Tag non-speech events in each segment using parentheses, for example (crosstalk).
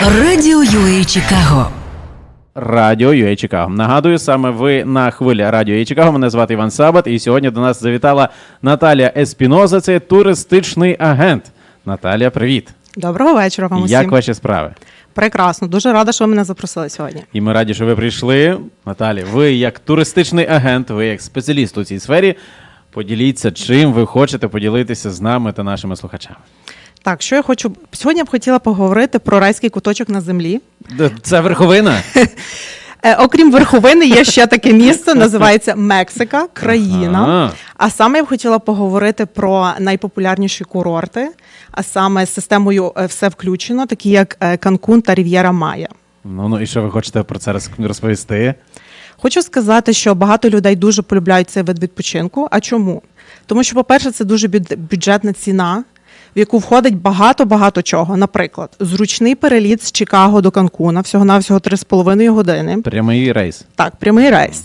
Радіо UA Чикаго. Радіо UA Чикаго. Нагадую, саме ви на хвилі Радіо UA Чикаго. Мене звати Іван Сабат, і сьогодні до нас завітала Наталія Еспіноза. Це туристичний агент. Наталія, привіт! Доброго вечора вам усім. Як ваші справи? Прекрасно, дуже рада, що ви мене запросили сьогодні. І ми раді, що ви прийшли. Наталі, ви як туристичний агент, ви як спеціаліст у цій сфері. Поділіться, чим ви хочете поділитися з нами та нашими слухачами. Так, що я хочу сьогодні я б хотіла поговорити про райський куточок на землі. Це верховина. (laughs) Е, окрім верховини, є ще таке місце, називається Мексика, країна. Ага. А саме я б хотіла поговорити про найпопулярніші курорти, а саме з системою е, все включено, такі як е, Канкун та Рів'єра Майя. Ну ну і що ви хочете про це роз- розповісти? Хочу сказати, що багато людей дуже полюбляють цей вид відпочинку. А чому? Тому що, по-перше, це дуже бюджетна ціна, в яку входить багато-багато чого. Наприклад, зручний переліт з Чикаго до Канкуна, всього-навсього 3,5 години. Прямий рейс. Так, прямий рейс.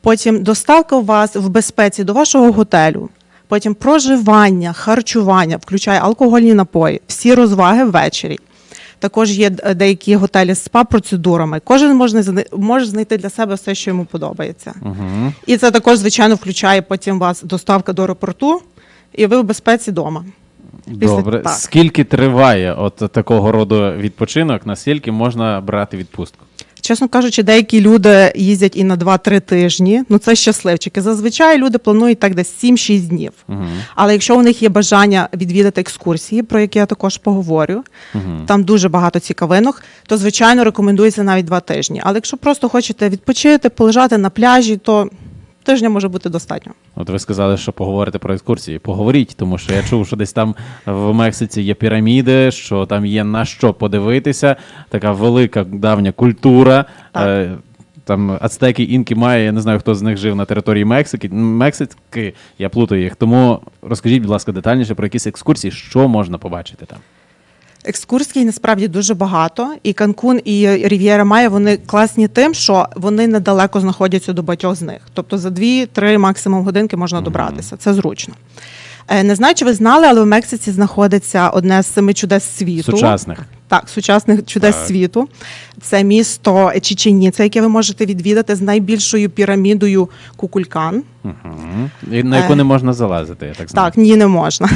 Потім доставка вас в безпеці до вашого готелю. Потім проживання, харчування, включає алкогольні напої, всі розваги ввечері. Також є деякі готелі з спа-процедурами. Кожен може, може знайти для себе все, що йому подобається. Угу. І це також, звичайно, включає потім вас доставка до аеропорту, і ви в безпеці вдома. Після- Добре. так. Скільки триває от такого роду відпочинок, наскільки можна брати відпустку? Чесно кажучи, деякі люди їздять і на 2-3 тижні. Ну це щасливчики. Зазвичай люди планують так десь 7-6 днів. Угу. Але якщо у них є бажання відвідати екскурсії, про які я також поговорю, Угу. там дуже багато цікавинок, то звичайно рекомендується навіть два тижні. Але якщо просто хочете відпочити, полежати на пляжі, то тижня може бути достатньо. От ви сказали, що поговорите про екскурсії. Поговоріть, тому що я чув, що десь там в Мексиці є піраміди, що там є на що подивитися. Така велика давня культура. Так. Е, Там ацтеки, інки, має, я не знаю, хто з них жив на території Мексики. Мексики, я плутаю їх. Тому розкажіть, будь ласка, детальніше про якісь екскурсії, що можна побачити там. Екскурсій насправді дуже багато, і Канкун і Рів'єра Майя вони класні тим, що вони недалеко знаходяться до багатьох з них. Тобто за 2-3 максимум годинки можна добратися. Це зручно. Е, Не знаю, чи ви знали, але в Мексиці знаходиться одне з семи чудес світу. Сучасних. Так, сучасних чудес Так. світу. Це місто Чеченіца, яке ви можете відвідати з найбільшою пірамідою Кукулькан. Угу. І на яку Е, не можна залазити, я так знаю. Так, ні, не можна.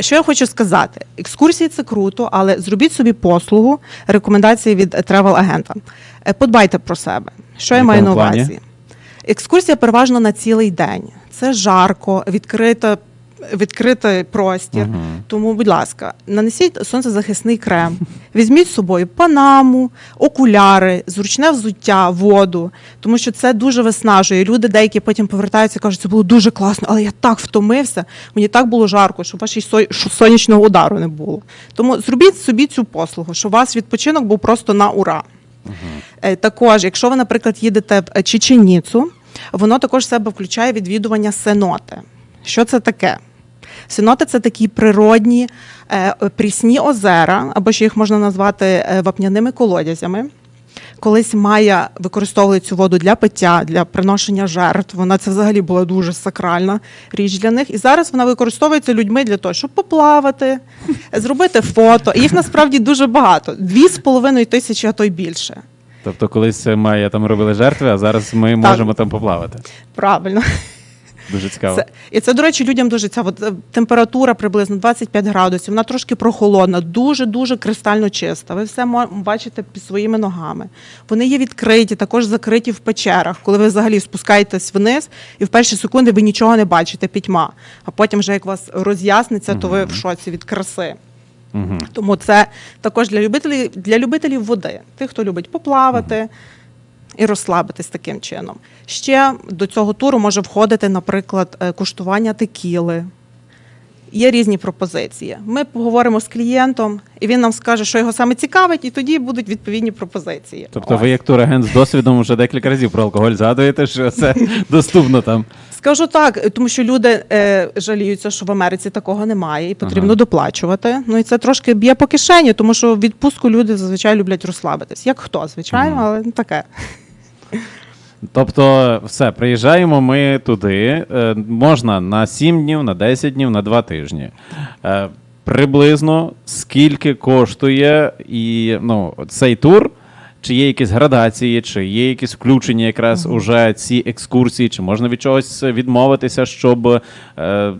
Що я хочу сказати? Екскурсії це круто, але зробіть собі послугу, рекомендації від тревел-агента. Подбайте про себе. Що я маю на увазі? Екскурсія переважно на цілий день. Це жарко, відкрита. Відкритий простір, Мгм. тому, будь ласка, нанесіть сонцезахисний крем, візьміть з собою панаму, окуляри, зручне взуття, воду, тому що це дуже виснажує. Люди деякі потім повертаються і кажуть, це було дуже класно, але я так втомився, мені так було жарко, щоб вашій со- сонячного удару не було. Тому зробіть собі цю послугу, щоб у вас відпочинок був просто на ура. Е, Також, якщо ви, наприклад, їдете в е, Чеченіцу, воно також в себе включає відвідування сеноти. Що це таке? Сеноти це такі природні е, прісні озера, або ще їх можна назвати е, вапняними колодязями. Колись Майя використовували цю воду для пиття, для приношення жертв. Вона це взагалі була дуже сакральна річ для них. І зараз вона використовується людьми для того, щоб поплавати, (laughs) зробити фото. І їх насправді дуже багато дві з половиною тисячі, а то й більше. Тобто, колись Майя там робили жертви, а зараз ми можемо там поплавати. Правильно. Дуже цікаво. Це, і це, до речі, людям дуже ця от, е, температура приблизно 25 градусів. Вона трошки прохолодна, дуже дуже кристально чиста. Ви все бачите під своїми ногами. Вони є відкриті, також закриті в печерах, коли ви взагалі спускаєтесь вниз, і в перші секунди ви нічого не бачите, пітьма. А потім, вже як вас роз'ясниться, то ви в шоці від краси. Угу. Тому це також для любителів для любителів води, тих, хто любить поплавати і розслабитись таким чином. Ще до цього туру може входити, наприклад, е, куштування текіли. Є різні пропозиції. Ми поговоримо з клієнтом, і він нам скаже, що його саме цікавить, і тоді будуть відповідні пропозиції. Тобто Ось. ви як турагент з досвідом вже декілька разів про алкоголь згадуєте, що це (laughs) доступно там. Скажу так, тому що люди е, жаліються, що в Америці такого немає, і потрібно Ага. доплачувати. Ну і це трошки б'є по кишені, тому що в відпустку люди зазвичай люблять розслабитись. Як хто, звичайно, але ну, таке. Тобто, все, приїжджаємо ми туди. Е, можна на 7 днів, на 10 днів, на 2 тижні. Е, приблизно скільки коштує і ну, цей тур. Чи є якісь градації, чи є якісь включення якраз уже ці екскурсії, чи можна від чогось відмовитися, щоб е,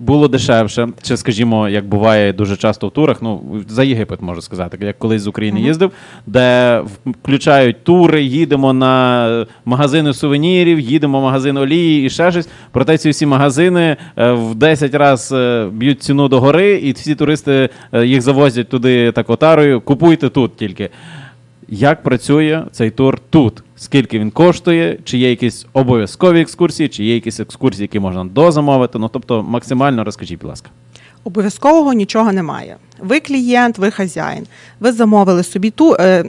було дешевше? Чи, скажімо, як буває дуже часто в турах, ну за Єгипет можу сказати, як колись з України їздив, де включають тури, їдемо на магазини сувенірів, їдемо в магазин олії і ще щось. Проте ці всі магазини е, в 10 разів б'ють ціну до гори, і всі туристи е, їх завозять туди так отарою. Купуйте тут тільки. Як працює цей тур тут? Скільки він коштує? Чи є якісь обов'язкові екскурсії, чи є якісь екскурсії, які можна дозамовити? Ну тобто максимально розкажіть, будь ласка. Обов'язкового нічого немає. Ви клієнт, ви хазяїн. Ви замовили собі ту е,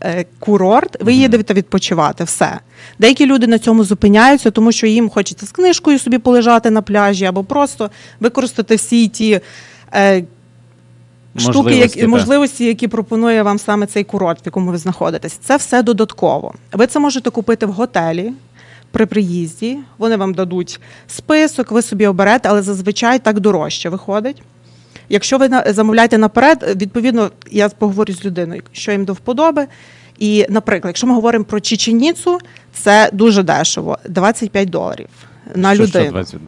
е, курорт, ви їдете відпочивати. Все. Деякі люди на цьому зупиняються, тому що їм хочеться з книжкою собі полежати на пляжі, або просто використати всі ті. Е, Штуки, та. можливості, які пропонує вам саме цей курорт, в якому ви знаходитесь, це все додатково. Ви це можете купити в готелі при приїзді. Вони вам дадуть список, ви собі оберете, але зазвичай так дорожче виходить. Якщо ви замовляєте наперед, відповідно, я поговорю з людиною, що їм до вподоби. І, наприклад, якщо ми говоримо про Чеченіцу, це дуже дешево 25 доларів на що, людину. Що, 20, е,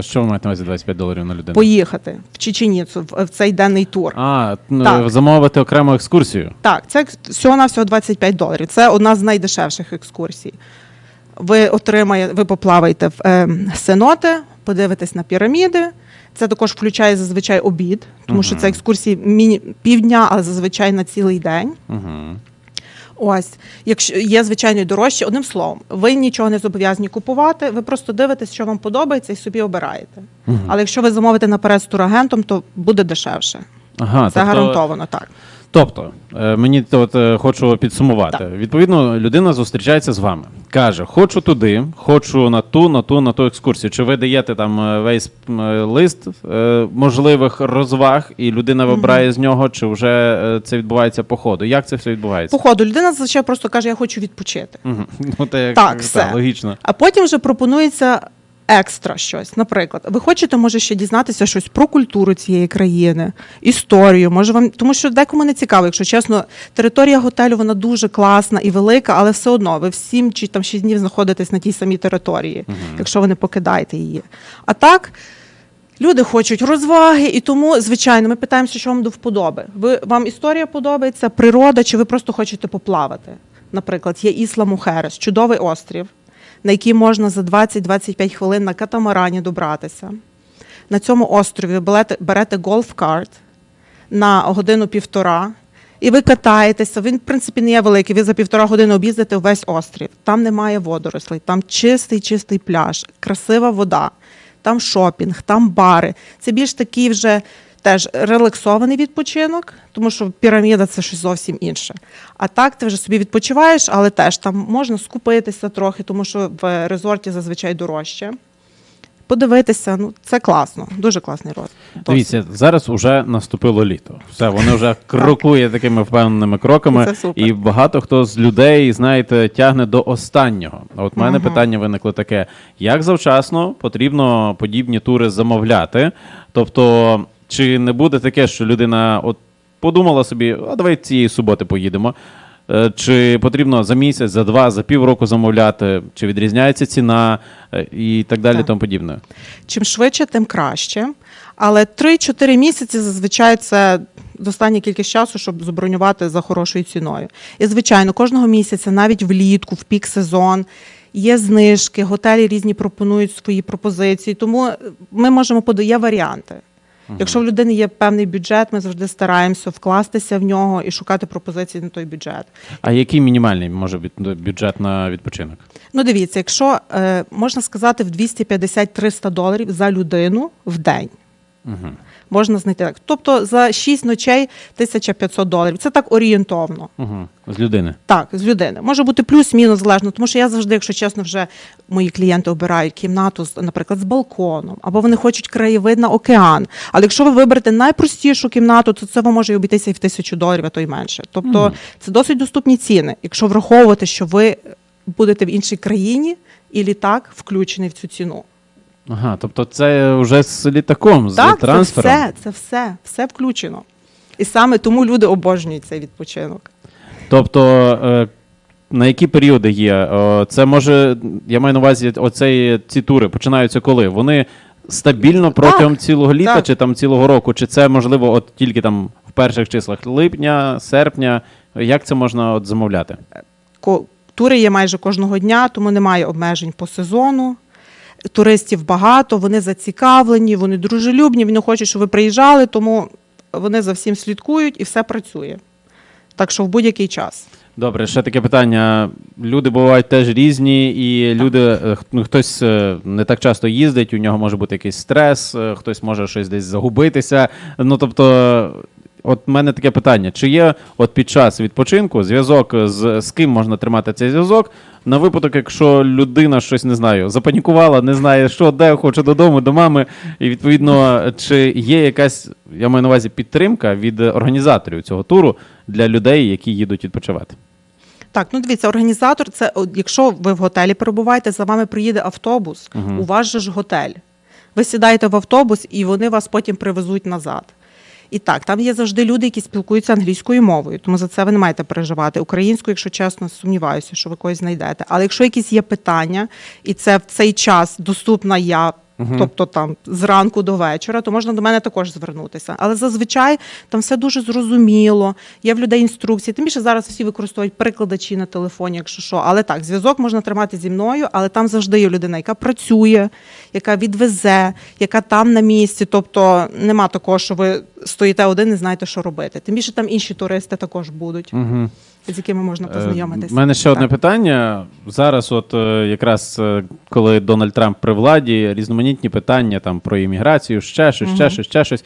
що ви маєте на увазі 25 доларів на людину? Поїхати в Чеченіцу в, цей денний тур. А, Так. замовити окрему екскурсію. Так, це всього на всього 25 доларів. Це одна з найдешевших екскурсій. Ви отримаєте, ви поплаваєте в е, сеноти, подивитесь на піраміди. Це також включає зазвичай обід, тому що це екскурсії міні півдня, але зазвичай на цілий день. Угу. Ось, якщо є звичайно дорожче, одним словом, ви нічого не зобов'язані купувати, ви просто дивитесь, що вам подобається, і собі обираєте. Але якщо ви замовите наперед з турагентом, то буде дешевше. Ага, Це гарантовано так. Тобто, е, мені от, е, хочу підсумувати. Так. Відповідно, людина зустрічається з вами. Каже: хочу туди, хочу на ту, на ту, на ту екскурсію. Чи ви даєте там е, весь лист можливих розваг, і людина вибирає з нього, чи вже це відбувається по ходу? Як це все відбувається? По ходу людина зазвичай просто каже: Я хочу відпочити. Мгм. (laughs) Ну, та як, Так, та, все. логічно. А потім вже пропонується екстра щось. Наприклад, ви хочете, може, ще дізнатися щось про культуру цієї країни, історію. Може вам, тому що декому не цікаво, якщо чесно, територія готелю вона дуже класна і велика, але все одно ви в 7 чи там 6 днів знаходитесь на тій самій території, якщо ви не покидаєте її. А так. Люди хочуть розваги, і тому, звичайно, ми питаємося, що вам до вподоби. Ви вам історія подобається, природа, чи ви просто хочете поплавати? Наприклад, є Ісла Мухерес, чудовий острів, на який можна за 20-25 хвилин на катамарані добратися. На цьому острові берете, гольф-карт на годину-півтора, і ви катаєтеся. Він, в принципі, не є великий. Ви за півтора години об'їздите весь острів. Там немає водорослей, там чистий, чистий пляж, красива вода, там шопінг, там бари. Це більш такий вже теж релаксований відпочинок, тому що піраміда це щось зовсім інше. А так ти вже собі відпочиваєш, але теж там можна скупитися трохи, тому що в резорті зазвичай дорожче. Подивитися, ну це класно, дуже класний розвиток. Дивіться, зараз уже наступило літо. Все, воно вже (laughs) крокує такими впевненими кроками, і багато хто з людей, знаєте, тягне до останнього. А От в мене питання виникло таке: як завчасно потрібно подібні тури замовляти? Тобто, чи не буде таке, що людина от подумала собі, а давай цієї суботи поїдемо. Е, Чи потрібно за місяць, за два, за півроку замовляти, чи відрізняється ціна е, і так далі, Так. тому подібне. Чим швидше, тим краще. Але 3-4 місяці зазвичай це достатня кількість часу, щоб забронювати за хорошою ціною. І, звичайно, кожного місяця, навіть влітку, в пік сезон, є знижки, готелі різні пропонують свої пропозиції. Тому ми можемо подати варіанти. Якщо в людини є певний бюджет, ми завжди стараємося вкластися в нього і шукати пропозиції на той бюджет. А який мінімальний може бути бюджет на відпочинок? Ну, дивіться, якщо е, можна сказати в 250-300 доларів за людину в день. Угу. Можна знайти так. Тобто за 6 ночей 1500 доларів. Це так орієнтовно. Угу. З людини. Так, з людини. Може бути плюс-мінус залежно, тому що я завжди, якщо чесно, вже мої клієнти обирають кімнату, наприклад, з балконом, або вони хочуть краєвид на океан. Але якщо ви виберете найпростішу кімнату, то це вам може обійтися і в тисячу доларів, а то й менше. Тобто Мгм. це досить доступні ціни, якщо враховувати, що ви будете в іншій країні, і літак включений в цю ціну. Ага, тобто це вже з літаком, з Так, це трансфером. все, це все, все включено. І саме тому люди обожнюють цей відпочинок. Тобто, е, на які періоди є? Е, Це може, я маю на увазі, оцей, ці тури починаються коли? Вони стабільно протягом цілого літа, так. чи там цілого року, чи це можливо от тільки там в перших числах липня, серпня? Як це можна от замовляти? Тури є майже кожного дня, тому немає обмежень по сезону. Туристів багато, вони зацікавлені, вони дружелюбні, вони хочуть, щоб ви приїжджали, тому вони за всім слідкують і все працює. Так що в будь-який час. Добре, ще таке питання. Люди бувають теж різні, і люди, е, ну, хтось е, не так часто їздить, у нього може бути якийсь стрес, е, хтось може щось десь загубитися. Ну тобто, от в мене таке питання: чи є от під час відпочинку зв'язок з, з ким можна тримати цей зв'язок? На випадок, якщо людина щось не знаю, запанікувала, не знає, що де, хоче додому, до мами. І відповідно, чи є якась, я маю на увазі, підтримка від організаторів цього туру для людей, які їдуть відпочивати? Так, ну дивіться, організатор це якщо ви в готелі перебуваєте, за вами приїде автобус, Мгм. у вас же ж готель. Ви сідаєте в автобус і вони вас потім привезуть назад. І так, там є завжди люди, які спілкуються англійською мовою, тому за це ви не маєте переживати. Українською, якщо чесно, сумніваюся, що ви когось знайдете. Але якщо якісь є питання, і це в цей час доступна я. Тобто там зранку до вечора, то можна до мене також звернутися. Але зазвичай там все дуже зрозуміло. Є в людей інструкції. Тим більше зараз всі використовують перекладачі на телефоні, якщо що. Але так, зв'язок можна тримати зі мною, але там завжди є людина, яка працює, яка відвезе, яка там на місці. Тобто нема такого, що ви стоїте один і знаєте, що робити. Тим більше там інші туристи також будуть, Угу. З якими можна познайомитися. У мене ще Так. одне питання. Зараз, от е, якраз е, коли Дональд Трамп при владі, різноманітні питання там про імміграцію, ще щось, ще щось, ще щось.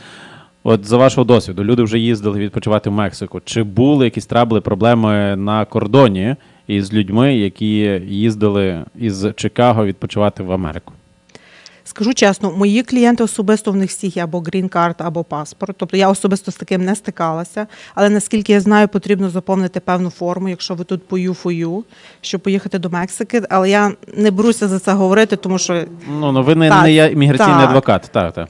От за вашого досвіду, люди вже їздили відпочивати в Мексику. Чи були якісь трабли, проблеми на кордоні із людьми, які їздили із Чикаго відпочивати в Америку? Скажу чесно, мої клієнти особисто в них всіх є або грін-карта, або паспорт. Тобто я особисто з таким не стикалася. Але наскільки я знаю, потрібно заповнити певну форму, якщо ви тут по U4U, щоб поїхати до Мексики. Але я не беруся за це говорити, тому що Ну, ну ви не, Так, не є імміграційний так. адвокат, так, так.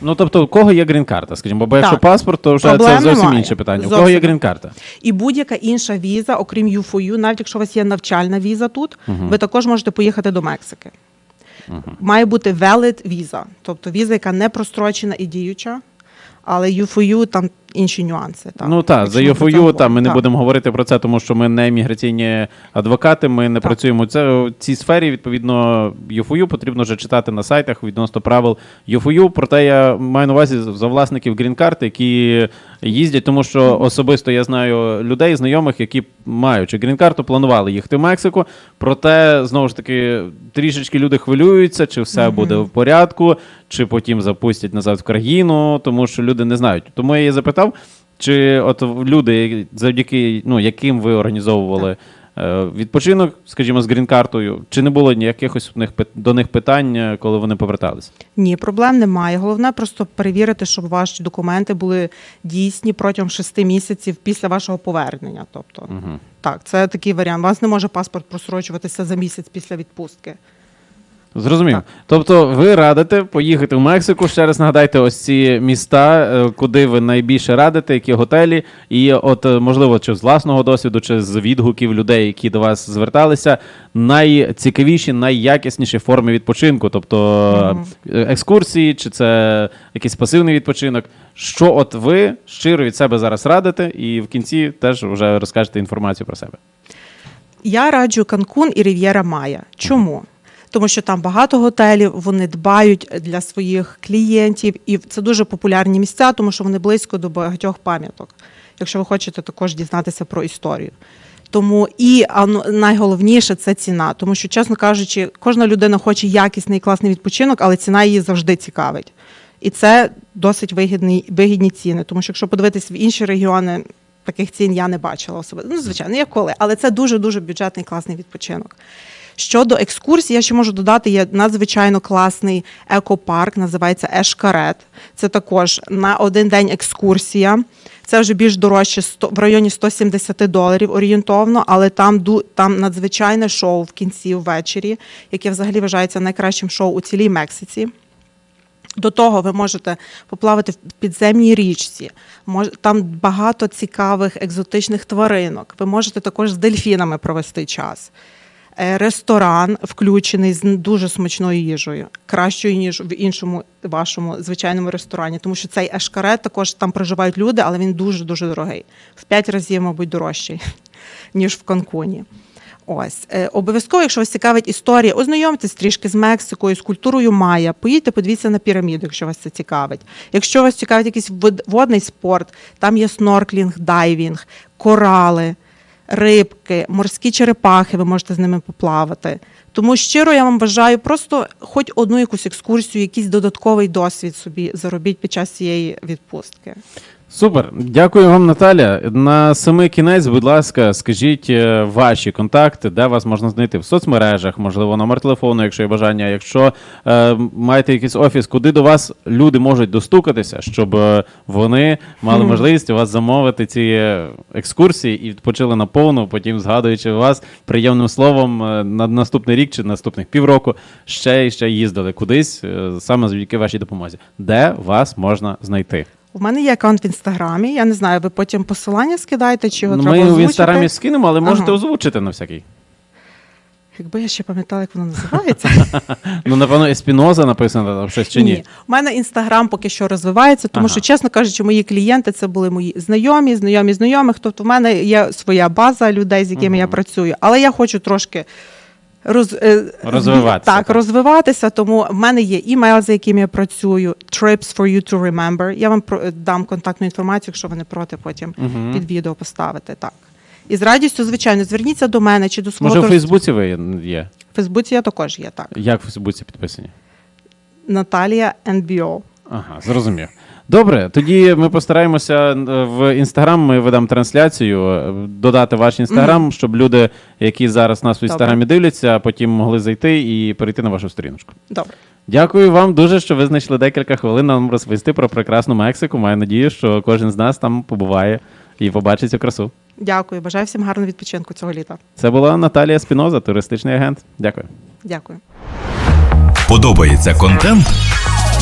Ну, тобто, у кого є грін-карта, скажімо, бо якщо паспорт, то вже Проблем це зовсім немає. інше питання. У кого є грін-карта? і будь-яка інша віза, окрім U4U, навіть якщо у вас є навчальна віза тут, Мгм. ви також можете поїхати до Мексики. Має бути valid віза, тобто віза, яка не прострочена і діюча, але U4U там інші нюанси. Так, Ну так, за ми ЮФОЮ там ми не будемо говорити про це, тому що ми не міграційні адвокати, ми не Так. працюємо це- в цій сфері. Відповідно, ЮФОЮ потрібно вже читати на сайтах відносно правил ЮФОЮ. Проте я маю на увазі за власників грін-карти, які їздять, тому що особисто я знаю людей, знайомих, які маючи грін-карту, планували їхати в Мексику. Проте знову ж таки трішечки люди хвилюються, чи все буде в порядку, чи потім запустять назад в країну, тому що люди не знають. Тому я її запитав. Чи от люди, завдяки ну, яким ви організовували е, відпочинок, скажімо, з грін-картою, чи не було ніякихось до них питань, е, коли вони повертались? Ні, проблем немає. Головне просто перевірити, щоб ваші документи були дійсні протягом шести місяців після вашого повернення. Тобто, Угу. так, це такий варіант. У вас не може паспорт просрочуватися за місяць після відпустки. Зрозумів. Тобто, ви радите поїхати в Мексику. Ще раз нагадайте, ось ці міста, е, куди ви найбільше радите, які готелі, і от е, можливо, чи з власного досвіду, чи з відгуків людей, які до вас зверталися, найцікавіші, найякісніші форми відпочинку, тобто е, екскурсії, чи це якийсь пасивний відпочинок. Що от ви щиро від себе зараз радите, і в кінці теж вже розкажете інформацію про себе. Я раджу Канкун і Рів'єра Майя. Чому? Тому що там багато готелів, вони дбають для своїх клієнтів, і це дуже популярні місця, тому що вони близько до багатьох пам'яток. Якщо ви хочете також дізнатися про історію. Тому і а, ну, найголовніше це ціна. Тому що, чесно кажучи, кожна людина хоче якісний класний відпочинок, але ціна її завжди цікавить. І це досить вигідні, вигідні ціни. Тому що якщо подивитись в інші регіони, таких цін я не бачила особисто. Ну, звичайно, як коли, але це дуже дуже бюджетний класний відпочинок. Щодо екскурсій, я ще можу додати, є надзвичайно класний екопарк, називається Ешкарет. Це також на один день екскурсія. Це вже більш дорожче в районі 170 доларів орієнтовно, але там там надзвичайне шоу в кінці ввечері, яке взагалі вважається найкращим шоу у цілій Мексиці. До того ви можете поплавати в підземній річці. Там багато цікавих екзотичних тваринок. Ви можете також з дельфінами провести час. Е, Ресторан включений з дуже смачною їжею, кращою ніж в іншому вашому звичайному ресторані, тому що цей ешкарет також там проживають люди, але він дуже дуже дорогий. В п'ять разів, мабуть, дорожчий (laughs) ніж в Канкуні. Ось е, обов'язково, якщо вас цікавить історія, ознайомтесь трішки з Мексикою, з культурою Майя. Поїдьте, подивіться на піраміду, якщо вас це цікавить. Якщо вас цікавить якийсь вод- водний спорт, там є снорклінг, дайвінг, корали, рибки, морські черепахи. Ви можете з ними поплавати. Тому щиро я вам бажаю просто хоч одну якусь екскурсію, якийсь додатковий досвід собі заробіть під час цієї відпустки. Супер, дякую вам, Наталя. На самий кінець, будь ласка, скажіть е, ваші контакти, де вас можна знайти в соцмережах, можливо, номер телефону, якщо є бажання. Якщо е, маєте якийсь офіс, куди до вас люди можуть достукатися, щоб е, вони мали можливість у вас замовити ці е, екскурсії і відпочили на повну, потім згадуючи вас приємним словом на наступний рік чи наступних півроку ще і ще їздили кудись саме завдяки вашій допомозі. Де вас можна знайти? У мене є аккаунт в інстаграмі. Я не знаю, ви потім посилання скидаєте, чи його треба Ну, Ми в озвучити? інстаграмі скинемо, але можете Ага. озвучити на всякий. Якби я ще пам'ятала, як воно називається. (laughs) Ну, напевно, Еспіноза написано там щось чи ні. У мене інстаграм поки що розвивається, тому Ага. що, чесно кажучи, мої клієнти це були мої знайомі, знайомі знайомих. Тобто, в мене є своя база людей, з якими я працюю. Але я хочу трошки. Роз, е, Розвиватися, Так, так. розвиватися. Тому в мене є імейл, за яким я працюю, Trips for you to remember. Я вам дам контактну інформацію, якщо ви не проти, потім Мгм. під відео поставити. Так. І з радістю, звичайно, зверніться до мене чи до свого Може, торс- Фейсбуці ви є? В Фейсбуці я також є, так. Як в Фейсбуці підписані? Наталія NBO. Ага, зрозумів. Добре, тоді ми постараємося е, в інстаграм. Ми ведемо трансляцію, е, додати ваш інстаграм, щоб люди, які зараз нас в інстаграмі дивляться, потім могли зайти і перейти на вашу сторіночку. Добре. Дякую вам дуже, що ви знайшли декілька хвилин нам розповісти про прекрасну Мексику. Маю надію, що кожен з нас там побуває і побачить цю красу. Дякую. Бажаю всім гарного відпочинку цього літа. Це була Наталія Спіноза, туристичний агент. Дякую. Дякую. Подобається контент?